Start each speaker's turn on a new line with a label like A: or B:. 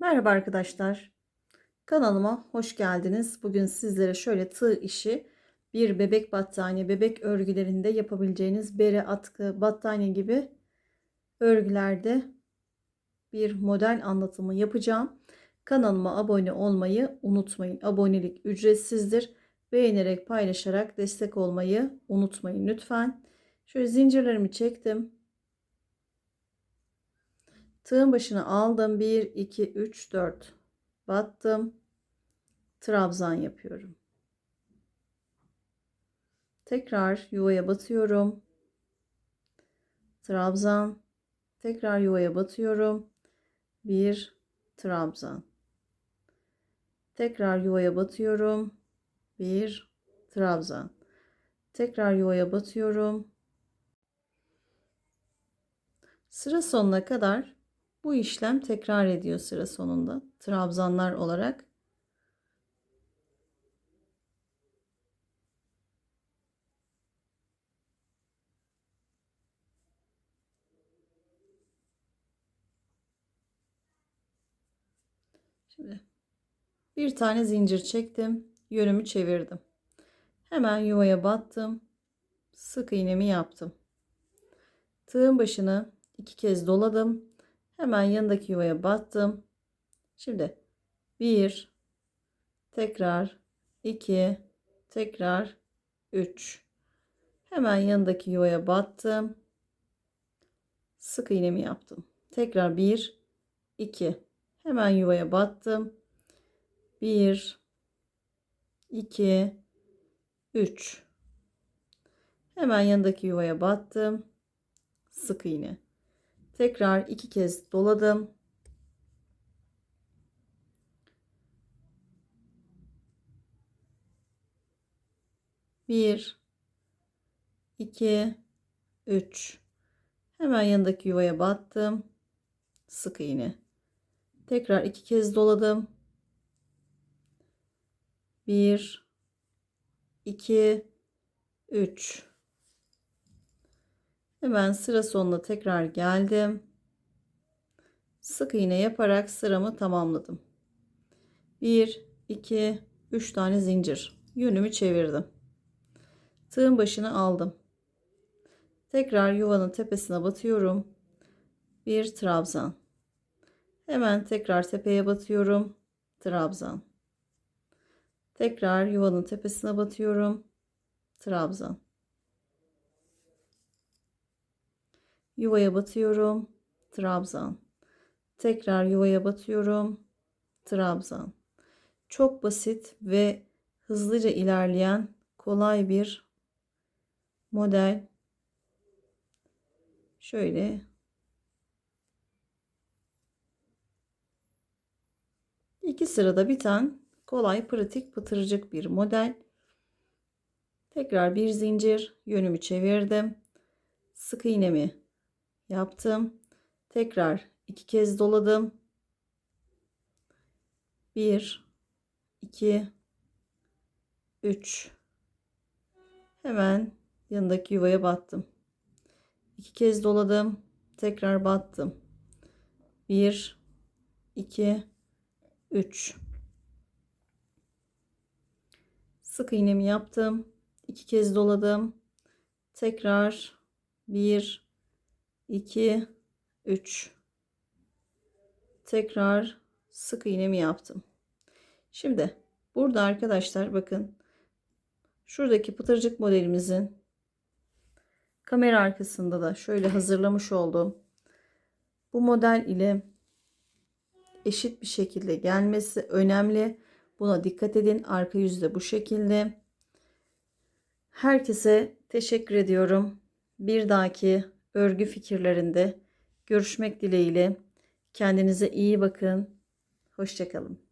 A: Merhaba arkadaşlar. Kanalıma hoş geldiniz. Bugün sizlere şöyle tığ işi bir bebek battaniye, bebek örgülerinde yapabileceğiniz bere, atkı, battaniye gibi örgülerde bir model anlatımı yapacağım. Kanalıma abone olmayı unutmayın. Abonelik ücretsizdir. Beğenerek paylaşarak destek olmayı unutmayın lütfen. Şöyle zincirlerimi çektim. Tığın başına aldım. 1, 2, 3, 4. Battım. Trabzan yapıyorum. Tekrar yuvaya batıyorum. Trabzan. Tekrar yuvaya batıyorum. 1 trabzan. Tekrar yuvaya batıyorum. 1 trabzan. Tekrar yuvaya batıyorum. Sıra sonuna kadar bu işlem tekrar ediyor sıra sonunda. Trabzanlar olarak. Şimdi bir tane zincir çektim. Yönümü çevirdim. Hemen yuvaya battım. Sık iğnemi yaptım. Tığın başını iki kez doladım. Hemen yanındaki yuvaya battım. Şimdi bir tekrar iki tekrar üç. Hemen yanındaki yuvaya battım. Sık iğnemi yaptım. Tekrar bir iki. Hemen yuvaya battım. Bir iki üç. Hemen yanındaki yuvaya battım. Sık iğne. Tekrar iki kez doladım. Bir, iki, üç. Hemen yanındaki yuvaya battım. Sık iğne. Tekrar iki kez doladım. Bir, iki, üç. Hemen sıra sonuna tekrar geldim. Sık iğne yaparak sıramı tamamladım. 1 2 3 tane zincir. Yönümü çevirdim. Tığın başını aldım. Tekrar yuvanın tepesine batıyorum. Bir trabzan. Hemen tekrar tepeye batıyorum. Trabzan. Tekrar yuvanın tepesine batıyorum. Trabzan. Yuvaya batıyorum trabzan tekrar yuvaya batıyorum trabzan çok basit ve hızlıca ilerleyen kolay bir model. Şöyle. İki sırada biten kolay pratik pıtırcık bir model. Tekrar bir zincir yönümü çevirdim. Sık iğnemi yaptım. Tekrar iki kez doladım. Bir, iki, üç. Hemen yanındaki yuvaya battım. İki kez doladım. Tekrar battım. Bir, iki, üç. Sık iğnemi yaptım. İki kez doladım. Tekrar bir, 2 3 tekrar sık iğnemi yaptım. Şimdi burada arkadaşlar bakın şuradaki pıtırcık modelimizin kamera arkasında da şöyle hazırlamış olduğum bu model ile eşit bir şekilde gelmesi önemli. Buna dikkat edin. Arka yüzde bu şekilde. Herkese teşekkür ediyorum. Bir dahaki örgü fikirlerinde görüşmek dileğiyle. Kendinize iyi bakın. Hoşçakalın.